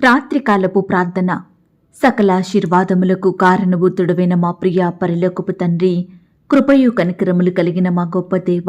రాత్రికాలపు ప్రార్థన. సకలాశీర్వాదములకు కారణభూతుడవైన మా ప్రియ పరిలోకపు తండ్రి కృపయు కనికరములు కలిగిన మా గొప్ప దేవ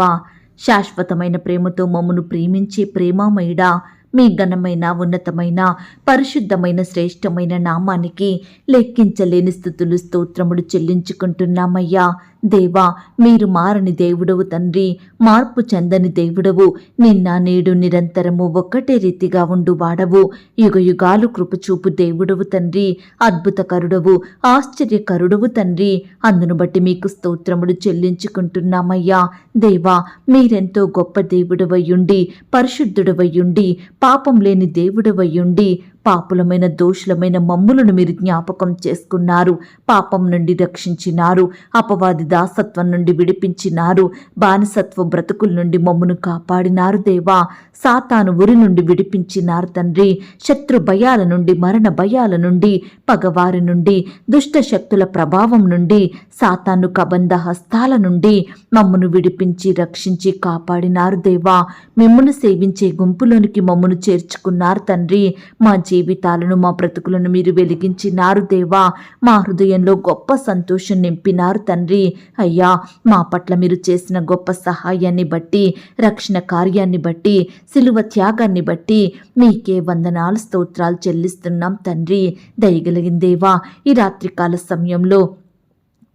శాశ్వతమైన ప్రేమతో మమ్మను ప్రేమించే ప్రేమామయుడా మీ ఘనమైన ఉన్నతమైన పరిశుద్ధమైన శ్రేష్టమైన నామానికి లెక్కించలేని స్థుతులు స్తోత్రములు చెల్లించుకుంటున్నామయ్యా. దేవా మీరు మారని దేవుడవు తండ్రి మార్పు చెందని దేవుడవు. నిన్న నేడు నిరంతరము ఒక్కటే రీతిగా ఉండు వాడవు. యుగ యుగాలు కృపచూపు దేవుడవు తండ్రి అద్భుతకరుడవు ఆశ్చర్యకరుడవు తండ్రి. అందును బట్టి మీకు స్తోత్రములు చెల్లించుకుంటున్నామయ్యా. దేవా మీరెంతో గొప్ప దేవుడవయ్యుండి పరిశుద్ధుడవయ్యుండి పాపం లేని దేవుడవయ్యుండి పాపులమైన దోషులమైన మమ్ములను మీరు జ్ఞాపకం చేసుకున్నారు. పాపం నుండి రక్షించినారు. అపవాది దాసత్వం నుండి విడిపించినారు. బానిసత్వ బ్రతుకుల నుండి మమ్మును కాపాడినారు దేవా. సాతాను ఉరి నుండి విడిపించినారు తండ్రి. శత్రు భయాల నుండి మరణ భయాల నుండి పగవారి నుండి దుష్ట శక్తుల ప్రభావం నుండి సాతాను కబంధ హస్తాల నుండి మమ్మను విడిపించి రక్షించి కాపాడినారు దేవా. మిమ్మను సేవించే గుంపులోనికి మమ్మను చేర్చుకున్నారు తండ్రి. మా జీవితాలను మా బ్రతుకులను మీరు వెలిగించినారు దేవా. మా హృదయంలో గొప్ప సంతోషం నింపినారు తండ్రి. అయ్యా మా పట్ల మీరు చేసిన గొప్ప సహాయాన్ని బట్టి రక్షణ కార్యాన్ని బట్టి సిలువ త్యాగాన్ని బట్టి మీకే వందనాలు స్తోత్రాలు చెల్లిస్తున్నాం తండ్రి. దయగలిగిందేవా ఈ రాత్రికాల సమయంలో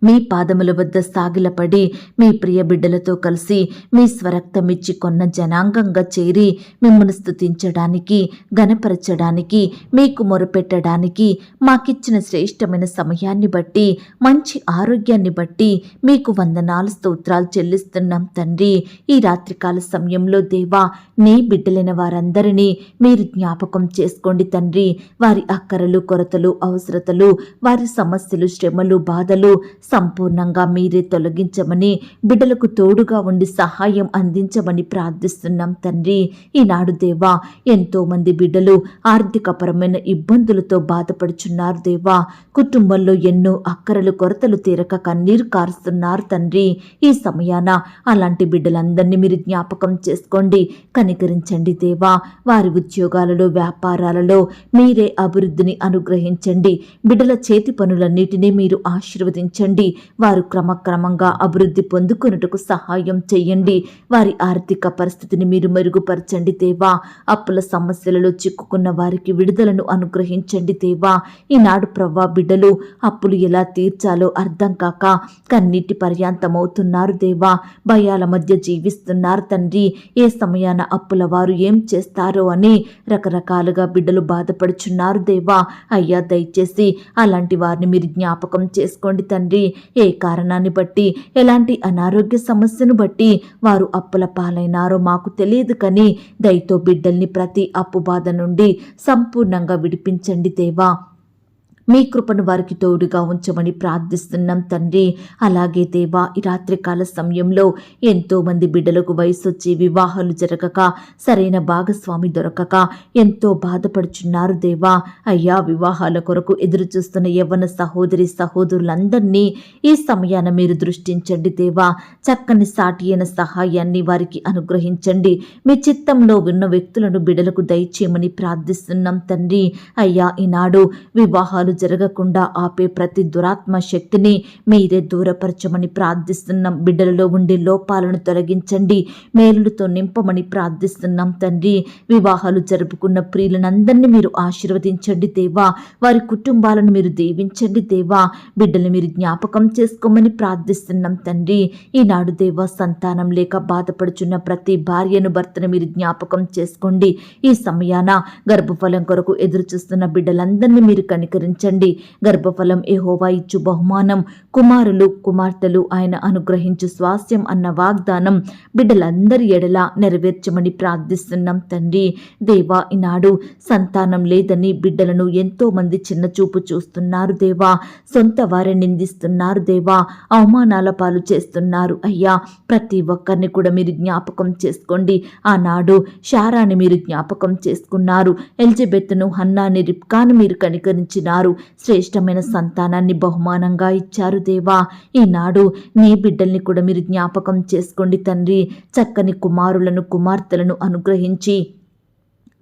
మీ పాదముల వద్ద సాగిలపడి మీ ప్రియ బిడ్డలతో కలిసి మీ స్వరక్తమిచ్చి కొన్న జనాంగంగా చేరి మిమ్మల్ని స్థుతించడానికి గనపరచడానికి మీకు మొరపెట్టడానికి మాకిచ్చిన శ్రేష్టమైన సమయాన్ని బట్టి మంచి ఆరోగ్యాన్ని బట్టి మీకు వందనాలు స్తోత్రాలు చెల్లిస్తున్నాం తండ్రి. ఈ రాత్రికాల సమయంలో దేవా నీ బిడ్డలైన వారందరినీ మీరు జ్ఞాపకం చేసుకోండి తండ్రి. వారి అక్కరలు కొరతలు అవసరతలు వారి సమస్యలు శ్రమలు బాధలు సంపూర్ణంగా మీరే తొలగించమని బిడ్డలకు తోడుగా ఉండి సహాయం అందించమని ప్రార్థిస్తున్నాం తండ్రి. ఈనాడు దేవా ఎంతో మంది బిడ్డలు ఆర్థికపరమైన ఇబ్బందులతో బాధపడుచున్నారు దేవా. కుటుంబంలో ఎన్నో అక్కరలు కొరతలు తీరక కన్నీరు కారుస్తున్నారు తండ్రి. ఈ సమయాన అలాంటి బిడ్డలందరినీ మీరు జ్ఞాపకం చేసుకోండి కనికరించండి దేవా. వారి ఉద్యోగాలలో వ్యాపారాలలో మీరే అభివృద్ధిని అనుగ్రహించండి. బిడ్డల చేతి పనులన్నిటినీ మీరు ఆశీర్వదించండి. వారు క్రమక్రమంగా అభివృద్ధి పొందుకొనుటకు సహాయం చేయండి. వారి ఆర్థిక పరిస్థితిని మీరు మెరుగుపరచండి దేవా. అప్పుల సమస్యలలో చిక్కుకున్న వారికి విడుదలను అనుగ్రహించండి దేవా. ఈనాడు ప్రవ్వా బిడ్డలు అప్పులు ఎలా తీర్చాలో అర్థం కాక కన్నీటి పర్యాంతమవుతున్నారు దేవా. భయాల మధ్య జీవిస్తున్నారు తండ్రి. ఏ సమయాన అప్పుల వారు ఏం చేస్తారో అని రకరకాలుగా బిడ్డలు బాధపడుచున్నారు దేవా. అయ్యా దయచేసి అలాంటి వారిని మీరు జ్ఞాపకం చేసుకోండి తండ్రి. ఏ కారణాన్ని బట్టి ఎలాంటి అనారోగ్య సమస్యను బట్టి వారు అప్పుల పాలైనారో మాకు తెలియదు కానీ దయతో బిడ్డల్ని ప్రతి అప్పు బాధ నుండి సంపూర్ణంగా విడిపించండి దేవా. మీ కృపను వారికి తోడుగా ఉంచమని ప్రార్థిస్తున్నాం తండ్రి. అలాగే దేవా ఈ రాత్రికాల సమయంలో ఎంతో మంది బిడ్డలకు వయసు వచ్చి వివాహాలు జరగక సరైన భాగస్వామి దొరకక ఎంతో బాధపడుచున్నారు దేవా. అయ్యా వివాహాల కొరకు ఎదురు చూస్తున్న యవ్వన సహోదరి సహోదరులందరినీ ఈ సమయాన మీరు దృష్టించండి దేవా. చక్కని సాటి అయిన సహాయాన్ని వారికి అనుగ్రహించండి. మీ చిత్తంలో ఉన్న వ్యక్తులను బిడ్డలకు దయచేయమని ప్రార్థిస్తున్నాం తండ్రి. అయ్యా ఈనాడు వివాహాలు జరగకుండా ఆపే ప్రతి దురాత్మ శక్తిని మీరే దూరపరచమని ప్రార్థిస్తున్నాం. బిడ్డలలో ఉండే లోపాలను తొలగించండి. మేలులతో నింపమని ప్రార్థిస్తున్నాం తండ్రి. వివాహాలు జరుపుకున్న ప్రియులనందరినీ మీరు ఆశీర్వదించండి దేవా. వారి కుటుంబాలను మీరు దీవించండి దేవా. బిడ్డలు మీరు జ్ఞాపకం చేసుకోమని ప్రార్థిస్తున్నాం తండ్రి. ఈనాడు దేవా సంతానం లేక బాధపడుచున్న ప్రతి భార్యను భర్తను మీరు జ్ఞాపకం చేసుకోండి. ఈ సమయాన గర్భఫలం కొరకు ఎదురు చూస్తున్న బిడ్డలందరినీ మీరు కనికరించండి. గర్భఫలం ఏహోవా ఇచ్చు బహుమానం. కుమారులు కుమార్తెలు ఆయన అనుగ్రహించు స్వాస్థ్యం అన్న వాగ్దానం బిడ్డలందరి ఎడలా నెరవేర్చమని ప్రార్థిస్తున్నాం తండ్రి. దేవా ఈనాడు సంతానం లేదని బిడ్డలను ఎంతో మంది చిన్న చూపు చూస్తున్నారు దేవా. సొంత వారి నిందిస్తున్నారు దేవా. అవమానాల పాలు చేస్తున్నారు అయ్యా. ప్రతి ఒక్కరిని కూడా మీరు జ్ఞాపకం చేసుకోండి. ఆనాడు శారాని మీరు జ్ఞాపకం చేసుకున్నారు. ఎలిజబెత్ను హన్నాని రిప్కాను మీరు కనికరించినారు. శ్రేష్టమైన సంతానాన్ని బహుమానంగా ఇచ్చారు దేవా. ఈనాడు నీ బిడ్డల్ని కూడా మీరు జ్ఞాపకం చేసుకోండి తండ్రి. చక్కని కుమారులను కుమార్తెలను అనుగ్రహించి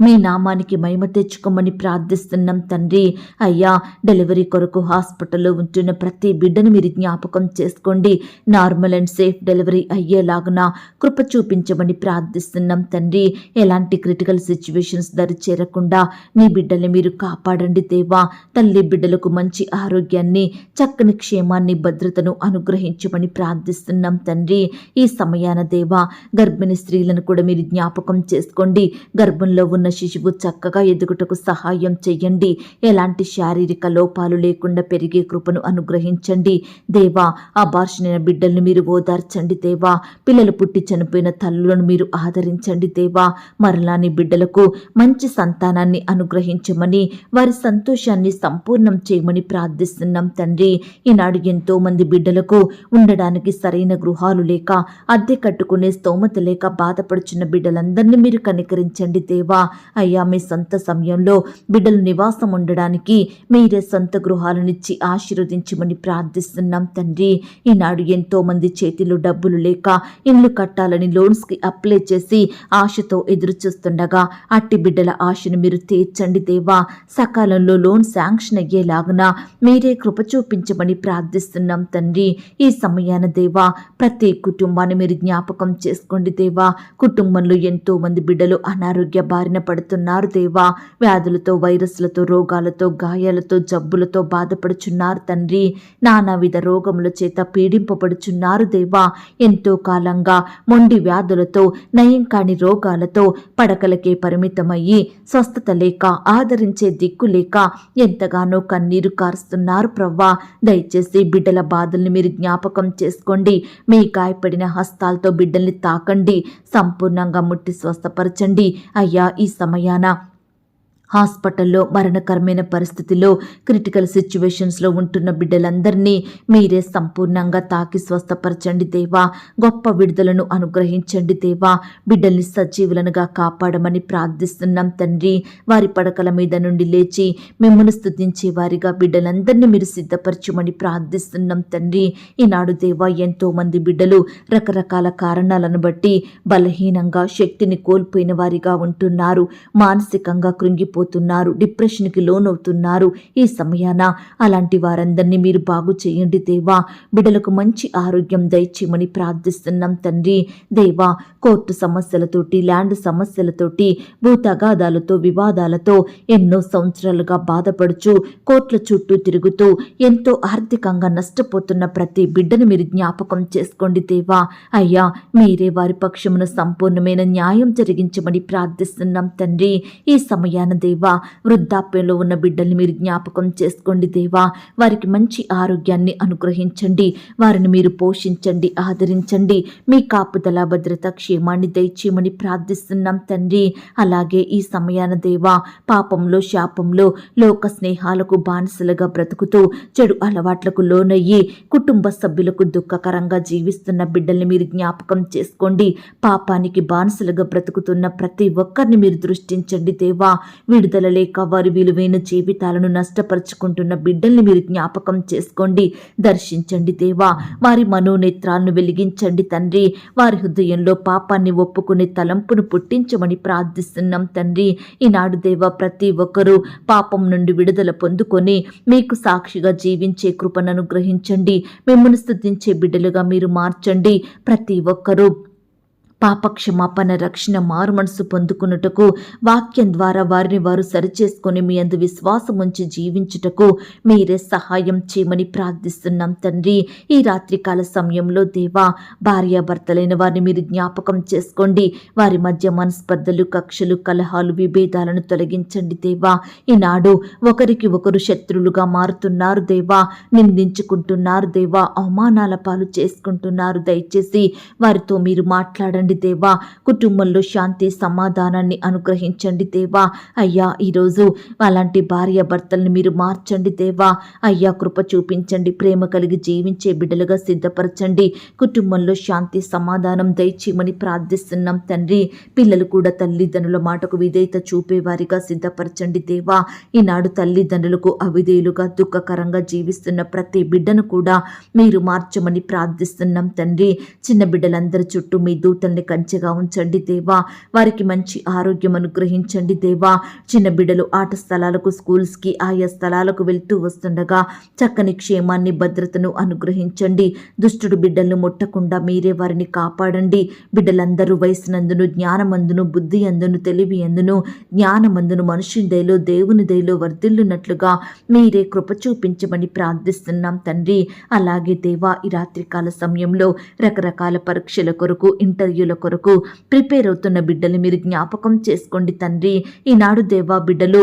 మీ నామానికి మహిమ తెచ్చుకోమని ప్రార్థిస్తున్నాం తండ్రి. అయ్యా డెలివరీ కొరకు హాస్పిటల్లో ఉంటున్న ప్రతి బిడ్డను మీరు జ్ఞాపకం చేసుకోండి. నార్మల్ అండ్ సేఫ్ డెలివరీ అయ్యేలాగున కృప చూపించమని ప్రార్థిస్తున్నాం తండ్రి. ఎలాంటి క్రిటికల్ సిచ్యువేషన్స్ దరి చేరకుండా మీ బిడ్డల్ని మీరు కాపాడండి దేవా. తల్లి బిడ్డలకు మంచి ఆరోగ్యాన్ని చక్కని క్షేమాన్ని భద్రతను అనుగ్రహించమని ప్రార్థిస్తున్నాం తండ్రి. ఈ సమయాన దేవా గర్భిణీ స్త్రీలను కూడా మీరు జ్ఞాపకం చేసుకోండి. గర్భంలో ఉన్న ఉన్న శిశువు చక్కగా ఎదుగుటకు సహాయం చెయ్యండి. ఎలాంటి శారీరక లోపాలు లేకుండా పెరిగే కృపను అనుగ్రహించండి. దేవా ఆ బార్షనైన బిడ్డలను మీరు ఓదార్చండి దేవా. పిల్లలు పుట్టి చనిపోయిన తల్లులను మీరు ఆదరించండి దేవా. మరలాని బిడ్డలకు మంచి సంతానాన్ని అనుగ్రహించమని వారి సంతోషాన్ని సంపూర్ణం చేయమని ప్రార్థిస్తున్నాం తండ్రి. ఈనాడు ఎంతో మంది బిడ్డలకు ఉండడానికి సరైన గృహాలు లేక అద్దె కట్టుకునే స్తోమత లేక బాధపడుచున్న బిడ్డలందరినీ మీరు కనికరించండి దేవా. అయ్యా మీ సొంత సమయంలో బిడ్డలు నివాసం ఉండడానికి మీరే సొంత గృహాలనిచ్చి ఆశీర్వదించమని ప్రార్థిస్తున్నాం తండ్రి. ఈనాడు ఎంతో మంది చేతిలో డబ్బులు లేక ఇల్లు కట్టాలని లోన్స్కి అప్లై చేసి ఆశతో ఎదురు చూస్తుండగా అట్టి బిడ్డల ఆశను మీరు తీర్చండి దేవా. సకాలంలో లోన్ శాంక్షన్ అయ్యేలాగున మీరే కృప చూపించమని ప్రార్థిస్తున్నాం తండ్రి. ఈ సమయాన దేవా ప్రతి కుటుంబాన్ని మీరు జ్ఞాపకం చేసుకోండి దేవా. కుటుంబంలో ఎంతో మంది బిడ్డలు అనారోగ్య బారిన పడుతున్నారు దేవా. వ్యాధులతో వైరస్లతో రోగాలతో గాయాలతో జబ్బులతో బాధపడుచున్నారు తండ్రి. నానావిధ రోగముల చేత పీడింపబడుచున్నారు దేవా. ఎంతో కాలంగా మొండి వ్యాధులతో నయం కాని రోగాలతో పడకలకే పరిమితమయ్యి స్వస్థత లేక ఆదరించే దిక్కు లేక ఎంతగానో కన్నీరు కారుస్తున్నారు ప్రవ్వా. దయచేసి బిడ్డల బాధల్ని మీరు జ్ఞాపకం చేసుకోండి. మీ గాయపడిన హస్తాలతో బిడ్డల్ని తాకండి. సంపూర్ణంగా ముట్టి స్వస్థపరచండి. అయ్యా ఈ సమయాన హాస్పిటల్లో మరణకరమైన పరిస్థితిలో క్రిటికల్ సిచ్యువేషన్స్లో ఉంటున్న బిడ్డలందరినీ మీరే సంపూర్ణంగా తాకి స్వస్థపరచండి దేవా. గొప్ప విడుదలను అనుగ్రహించండి దేవా. బిడ్డల్ని సజీవులనుగా కాపాడమని ప్రార్థిస్తున్నాం తండ్రి. వారి పడకల మీద నుండి లేచి మిమ్మల్ని స్థుతించే వారిగా బిడ్డలందరినీ మీరు సిద్ధపరచమని ప్రార్థిస్తున్నాం తండ్రి. ఈనాడు దేవా ఎంతో మంది బిడ్డలు రకరకాల కారణాలను బట్టి బలహీనంగా శక్తిని కోల్పోయిన వారిగా ఉంటున్నారు. మానసికంగా కృంగిపో కృంగిపోతున్నారు డిప్రెషన్కి లోనవుతున్నారు ఈ సమయాన. అలాంటి వారందరినీ మీరు బాగు చేయండి దేవా. బిడ్డలకు మంచి ఆరోగ్యం దయచేయమని ప్రార్థిస్తున్నాం తండ్రి. దేవా కోర్టు సమస్యలతోటి ల్యాండ్ సమస్యలతోటి భూ తగాదాలతో వివాదాలతో ఎన్నో సంవత్సరాలుగా బాధపడుచు కోర్టుల చుట్టూ తిరుగుతూ ఎంతో ఆర్థికంగా నష్టపోతున్న ప్రతి బిడ్డను మీరు జ్ఞాపకం చేసుకోండి దేవా. అయ్యా మీరే వారి పక్షమున సంపూర్ణమైన న్యాయం జరిగించమని ప్రార్థిస్తున్నాం తండ్రి. ఈ సమయాన దేవా వృద్ధాప్యంలో ఉన్న బిడ్డల్ని మీరు జ్ఞాపకం చేసుకోండి దేవా. వారికి మంచి ఆరోగ్యాన్ని అనుగ్రహించండి. వారిని మీరు పోషించండి ఆదరించండి. మీ కాపుదల భద్రత క్షేమాన్ని దయచేయమని ప్రార్థిస్తున్నాం తండ్రి. అలాగే ఈ సమయాన దేవా పాపంలో శాపంలో లోక స్నేహాలకు బానిసలుగా బ్రతుకుతూ చెడు అలవాట్లకు లోనయ్యి కుటుంబ సభ్యులకు దుఃఖకరంగా జీవిస్తున్న బిడ్డల్ని మీరు జ్ఞాపకం చేసుకోండి. పాపానికి బానిసలుగా బ్రతుకుతున్న ప్రతి ఒక్కరిని మీరు దృష్టించండి దేవా. విడుదల లేక వారి విలువైన జీవితాలను నష్టపరుచుకుంటున్న బిడ్డల్ని మీరు జ్ఞాపకం చేసుకోండి. దర్శించండి దేవా. వారి మనోనేత్రాలను వెలిగించండి తండ్రి. వారి హృదయంలో పాపాన్ని ఒప్పుకునే తలంపును పుట్టించమని ప్రార్థిస్తున్నాం తండ్రి. ఈనాడు దేవా ప్రతి ఒక్కరూ పాపం నుండి విడుదల పొందుకొని మీకు సాక్షిగా జీవించే కృపను అనుగ్రహించండి. మిమ్మల్ని స్థుతించే బిడ్డలుగా మీరు మార్చండి. ప్రతి ఒక్కరూ పాపక్షమాపణ రక్షణ మారుమనసు పొందుకున్నటకు వాక్యం ద్వారా వారిని వారు సరిచేసుకుని మీ అందు విశ్వాసముంచి జీవించుటకు మీరే సహాయం చేయమని ప్రార్థిస్తున్నాం తండ్రి. ఈ రాత్రికాల సమయంలో దేవా భార్యాభర్తలైన వారిని మీరు జ్ఞాపకం చేసుకోండి. వారి మధ్య మనస్పర్ధలు కక్షలు కలహాలు విభేదాలను తొలగించండి దేవా. ఈనాడు ఒకరికి ఒకరు శత్రులుగా మారుతున్నారు దేవా. నిందించుకుంటున్నారు దేవా. అవమానాల పాలు చేసుకుంటున్నారు. దయచేసి వారితో మీరు మాట్లాడండి దేవా. కుటుంబంలో శాంతి సమాధానాన్ని అనుగ్రహించండి దేవా. అయ్యా ఈరోజు అలాంటి భార్య భర్తల్ని మీరు మార్చండి దేవా. అయ్యా కృప చూపించండి ప్రేమ కలిగి జీవించే బిడ్డలుగా సిద్ధపరచండి. కుటుంబంలో శాంతి సమాధానం దయచేయమని ప్రార్థిస్తున్నాం తండ్రి. పిల్లలు కూడా తల్లిదండ్రుల మాటకు విధేయత చూపేవారిగా సిద్ధపరచండి దేవా. ఈనాడు తల్లిదండ్రులకు అవిధేయులుగా దుఃఖకరంగా జీవిస్తున్న ప్రతి బిడ్డను కూడా మీరు మార్చమని ప్రార్థిస్తున్నాం తండ్రి. చిన్న బిడ్డలందరి చుట్టూ మీ దూతల్ని కంచెగా ఉంచండి దేవా. వారికి మంచి ఆరోగ్యం అనుగ్రహించండి దేవా. చిన్న బిడ్డలు ఆట స్థలాలకు స్కూల్స్కి ఆయా స్థలాలకు వెళ్తూ వస్తుండగా చక్కని క్షేమాన్ని భద్రతను అనుగ్రహించండి. దుష్టుడు బిడ్డలను ముట్టకుండా మీరే వారిని కాపాడండి. బిడ్డలందరూ వయసునందును జ్ఞానమందును బుద్ధి అందును తెలివి అందును జ్ఞానమందును మనుషుని దయలో దేవుని దయలో వర్ధిల్లునట్లుగా మీరే కృప చూపించమని ప్రార్థిస్తున్నాం తండ్రి. అలాగే దేవా ఈ రాత్రికాల సమయంలో రకరకాల పరీక్షల కొరకు ఇంటర్వ్యూ ఇంటర్వ్యూల కొరకు ప్రిపేర్ అవుతున్న బిడ్డలు మీరు జ్ఞాపకం చేసుకోండి తండ్రి. ఈనాడు దేవా బిడ్డలు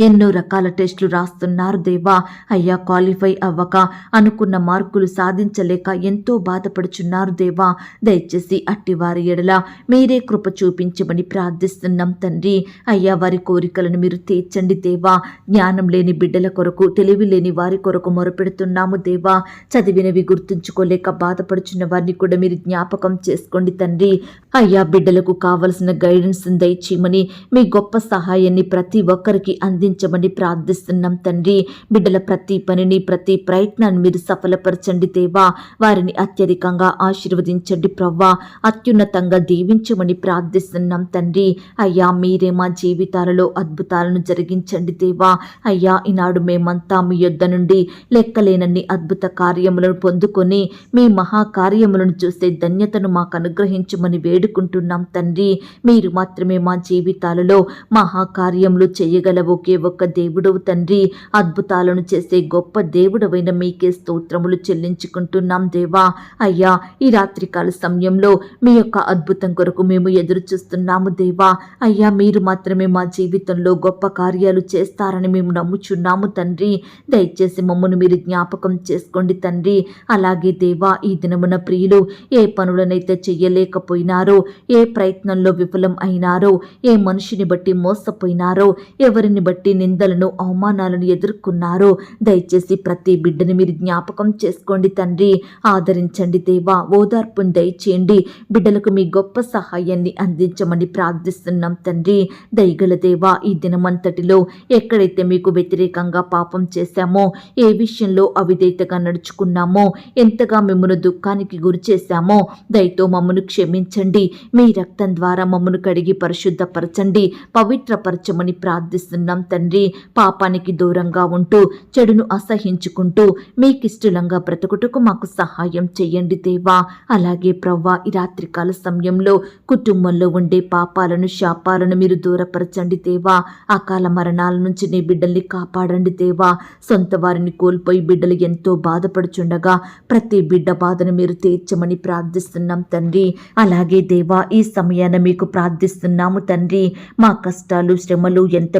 ఎన్నో రకాల టెస్టులు రాస్తున్నారు దేవా. అయ్యా క్వాలిఫై అవ్వక అనుకున్న మార్కులు సాధించలేక ఎంతో బాధపడుచున్నారు దేవా. దయచేసి అట్టివారి ఎడల మీరే కృప చూపించమని ప్రార్థిస్తున్నాం తండ్రి. అయ్యా వారి కోరికలను మీరు తీర్చండి దేవా. జ్ఞానం లేని బిడ్డల కొరకు తెలివి లేని వారి కొరకు మొరపెడుతున్నాము దేవా. చదివినవి గుర్తుంచుకోలేక బాధపడుచున్న వారిని కూడా మీరు జ్ఞాపకం చేసుకోండి తండ్రి. అయ్యా బిడ్డలకు కావలసిన గైడెన్స్ దయచేయమని మీ గొప్ప సహాయాన్ని ప్రతి ఒక్కరికి అందించమని ప్రార్థిస్తున్నాం తండ్రి. బిడ్డల ప్రతి పనిని ప్రతి ప్రయత్నాన్ని మీరు సఫలపరచండి దేవా. వారిని అత్యధికంగా ఆశీర్వదించండి ప్రవ్వా. అత్యున్నతంగా దీవించమని ప్రార్థిస్తున్నాం తండ్రి. అయ్యా మీరే మా జీవితాలలో అద్భుతాలను జరిగించండి దేవా. అయ్యా ఈనాడు మేమంతా మీ యొద్ద నుండి లెక్కలేనన్ని అద్భుత కార్యములను పొందుకొని మీ మహాకార్యములను చూసే ధన్యతను మాకు అనుగ్రహించమని వేడుకుంటున్నాం తండ్రి. మీరు మాత్రమే మా జీవితాలలో మహాకార్యములు చేయగల ఒకే ఒక్క దేవుడవు తండ్రి. అద్భుతాలను చేసే గొప్ప దేవుడవైన మీకే స్తోత్రములు చెల్లించుకుంటున్నాం దేవా. అయ్యా ఈ రాత్రికాల సమయంలో మీ యొక్క అద్భుతం కొరకు మేము ఎదురు చూస్తున్నాము దేవా. అయ్యా మీరు మాత్రమే మా జీవితంలో గొప్ప కార్యాలు చేస్తారని మేము నమ్ముచున్నాము తండ్రి. దయచేసి మమ్మను మీరు జ్ఞాపకం చేసుకోండి తండ్రి. అలాగే దేవా ఈ దినమున ప్రియులు ఏ పనులనైతే చెయ్యలేకపోయినారో ఏ ప్రయత్నంలో విఫలం అయినారో ఏ మనిషిని బట్టి మోసపోయినారో ఎవరిని బట్టి నిందలను అవమానాలను ఎదుర్కొన్నారో దయచేసి ప్రతి బిడ్డని మీరు జ్ఞాపకం చేసుకోండి తండ్రి. ఆదరించండి దేవా ఓదార్పును దయచేయండి. బిడ్డలకు మీ గొప్ప సహాయాన్ని అందించమని ప్రార్థిస్తున్నాం తండ్రి. దయగల దేవా ఈ దినమంతటిలో ఎక్కడైతే మీకు వ్యతిరేకంగా పాపం చేశామో ఏ విషయంలో అవిధేయతగా నడుచుకున్నామో ఎంతగా మిమ్మల్ని దుఃఖానికి గురి చేశామో దయతో మమ్మను క్షమించండి. మీ రక్తం ద్వారా మమ్మను కడిగి పరిశుద్ధపరచండి పవిత్రపరచమని ప్రార్థిస్తున్నాం తండ్రి పాపానికి దూరంగా ఉంటూ చెడును అసహించుకుంటూ మీకిష్టలంగా బ్రతుకుటకు మాకు సహాయం చేయండి దేవా. అలాగే ప్రవ్వా ఈ రాత్రికాల సమయంలో కుటుంబంలో ఉండే పాపాలను శాపాలను మీరు దూరపరచండి దేవా. అకాల మరణాల నుంచి నీ బిడ్డల్ని కాపాడండి దేవా. సొంత వారిని కోల్పోయి బిడ్డలు ఎంతో బాధపడుచుండగా ప్రతి బిడ్డ బాధను మీరు తీర్చమని ప్రార్థిస్తున్నాం తండ్రి. అలాగే దేవా ఈ సమయాన మీకు ప్రార్థిస్తున్నాము తండ్రి. మా కష్టాలు శ్రమలు ఎంత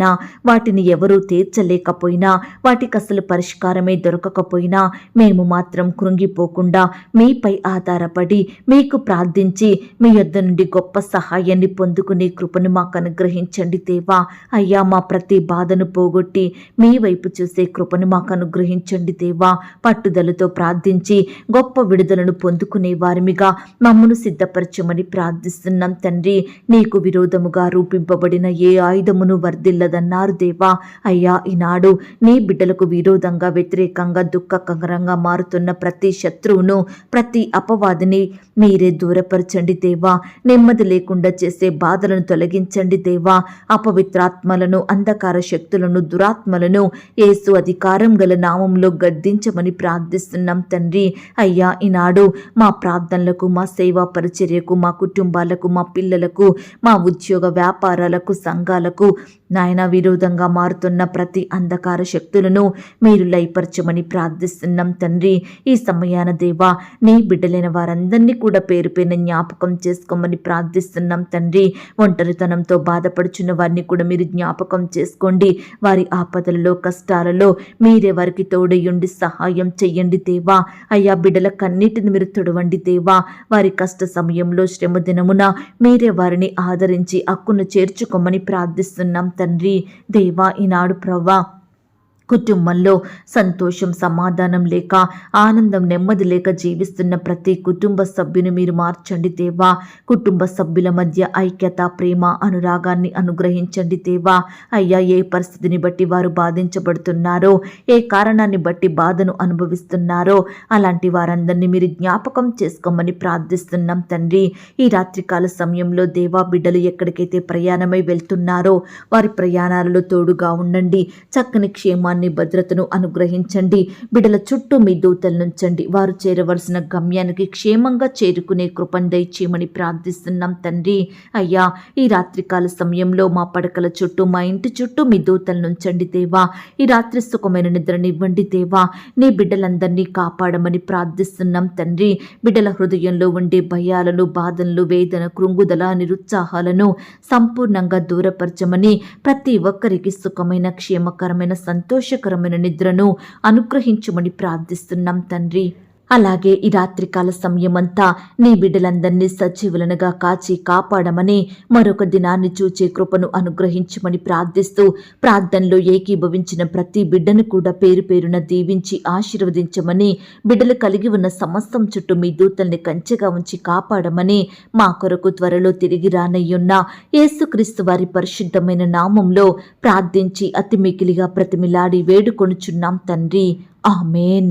అయినా వాటిని ఎవరూ తీర్చలేకపోయినా వాటికి అసలు పరిష్కారమే దొరకకపోయినా మేము మాత్రం కృంగిపోకుండా మీపై ఆధారపడి మీకు ప్రార్థించి మీ యొద్ద నుండి గొప్ప సహాయాన్ని పొందుకునే కృపను మాకు అనుగ్రహించండి దేవా. అయ్యా మా ప్రతి బాధను పోగొట్టి మీ వైపు చూసే కృపను మాకు అనుగ్రహించండి దేవా. పట్టుదలతో ప్రార్థించి గొప్ప విడుదలను పొందుకునే వారిమిగా మమ్మను సిద్ధపరచమని ప్రార్థిస్తున్నాం తండ్రి. నీకు విరోధముగా రూపింపబడిన ఏ ఆయుధమును ఉండదన్నారు దేవా. అయ్యా ఈనాడు నీ బిడ్డలకు విరోధంగా వ్యతిరేకంగా దుఃఖకరంగా మారుతున్న ప్రతి శత్రువును ప్రతి అపవాదిని మీరే దూరపరచండి దేవా. నెమ్మది లేకుండా చేసే బాధలను తొలగించండి దేవా. అపవిత్రాత్మలను అంధకార శక్తులను దురాత్మలను ఏసు అధికారం గల నామంలో గద్దించమని ప్రార్థిస్తున్నాం తండ్రి. అయ్యా ఈనాడు మా ప్రార్థనలకు మా సేవా పరిచర్యకు మా కుటుంబాలకు మా పిల్లలకు మా ఉద్యోగ వ్యాపారాలకు సంఘాలకు నాయన విరోధంగా మారుతున్న ప్రతి అంధకార శక్తులను మీరు లయపరచమని ప్రార్థిస్తున్నాం తండ్రి. ఈ సమయాన దేవా నీ బిడ్డలైన వారందరినీ కూడా పేరు పైన జ్ఞాపకం చేసుకోమని ప్రార్థిస్తున్నాం తండ్రి. ఒంటరితనంతో బాధపడుచున్న వారిని కూడా మీరు జ్ఞాపకం చేసుకోండి. వారి ఆపదలలో కష్టాలలో మీరే వారికి తోడయ్యుండి సహాయం చెయ్యండి దేవా. అయ్యా బిడ్డల కన్నీటిని మీరు తొడవండి దేవా. వారి కష్ట సమయంలో శ్రమ దినమున మీరే వారిని ఆదరించి అక్కును చేర్చుకోమని ప్రార్థిస్తున్నాం తండ్రి. దేవా ఈనాడు ప్రవ్వా కుటుంబంలో సంతోషం సమాధానం లేక ఆనందం నెమ్మది లేక జీవిస్తున్న ప్రతి కుటుంబ సభ్యుని మీరు మార్చండి దేవా. కుటుంబ సభ్యుల మధ్య ఐక్యత ప్రేమ అనురాగాన్ని అనుగ్రహించండి దేవా. అయ్యా ఏ పరిస్థితిని బట్టి వారు బాధించబడుతున్నారో ఏ కారణాన్ని బట్టి బాధను అనుభవిస్తున్నారో అలాంటి వారందరినీ మీరు జ్ఞాపకం చేసుకోమని ప్రార్థిస్తున్నాం తండ్రి. ఈ రాత్రికాల సమయంలో దేవా బిడ్డలు ఎక్కడికైతే ప్రయాణమై వెళ్తున్నారో వారి ప్రయాణాలలో తోడుగా ఉండండి. చక్కని క్షేమాన్ని భద్రతను అనుగ్రహించండి. బిడ్డల చుట్టూ మీ దూతలనుంచండి వారు చేరవలసిన గమ్యానికి క్షేమంగా చేరుకునే కృపను దయచేయమని ప్రార్థిస్తున్నాం తండ్రి. అయ్యా ఈ రాత్రికాల సమయంలో మా పడకల చుట్టూ మా ఇంటి చుట్టూ మీ దూతలనుంచండి దేవా. ఈ రాత్రి సుఖమైన నిద్రనివ్వండి దేవా. నీ బిడ్డలందరినీ కాపాడమని ప్రార్థిస్తున్నాం తండ్రి. బిడ్డల హృదయంలో ఉండే భయాలను బాధలను వేదన కృంగుదల నిరుత్సాహాలను సంపూర్ణంగా దూరపరచమని ప్రతి ఒక్కరికి సుఖమైన క్షేమకరమైన సంతోషకరమైన నిద్రను అనుగ్రహించమని ప్రార్థిస్తున్నాం తండ్రి. అలాగే ఈ రాత్రికాల సమయమంతా నీ బిడ్డలందరినీ సజీవులనుగా కాచి కాపాడమని మరొక దినాన్ని చూచే కృపను అనుగ్రహించమని ప్రార్థిస్తూ ప్రార్థనలో ఏకీభవించిన ప్రతి బిడ్డను కూడా పేరు పేరున దీవించి ఆశీర్వదించమని బిడ్డలు కలిగి ఉన్న సమస్తం చుట్టూ మీ దూతల్ని కంచెగా ఉంచి కాపాడమని మా కొరకు త్వరలో తిరిగి రానయ్యున్న యేసుక్రీస్తు వారి పరిశుద్ధమైన నామంలో ప్రార్థించి అతి మికిలిగా ప్రతిమిలాడి వేడుకొనుచున్నాం తండ్రి. ఆమెన్.